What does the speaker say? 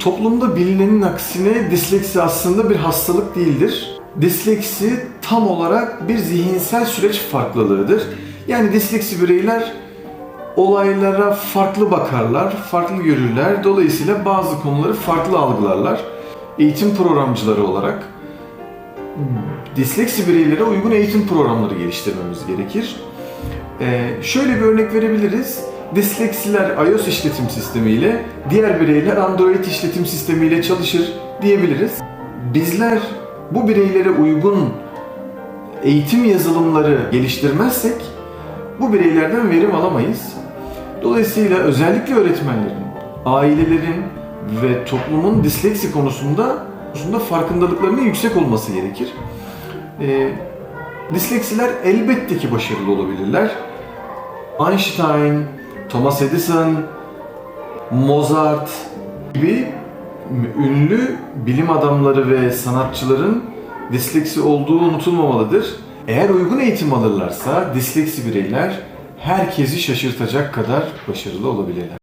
Toplumda bilinenin aksine disleksi aslında bir hastalık değildir. Disleksi tam olarak bir zihinsel süreç farklılığıdır. Yani disleksi bireyler olaylara farklı bakarlar, farklı görürler. Dolayısıyla bazı konuları farklı algılarlar. Eğitim programcıları olarak disleksi bireylere uygun eğitim programları geliştirmemiz gerekir. Ee, şöyle bir örnek verebiliriz. Disleksiler iOS işletim sistemiyle, diğer bireyler Android işletim sistemiyle çalışır diyebiliriz. Bizler bu bireylere uygun eğitim yazılımları geliştirmezsek bu bireylerden verim alamayız. Dolayısıyla özellikle öğretmenlerin, ailelerin ve toplumun disleksi konusunda konusunda farkındalıklarının yüksek olması gerekir. Ee, disleksiler elbette ki başarılı olabilirler. Einstein, Thomas Edison, Mozart gibi ünlü bilim adamları ve sanatçıların disleksi olduğu unutulmamalıdır. Eğer uygun eğitim alırlarsa disleksi bireyler herkesi şaşırtacak kadar başarılı olabilirler.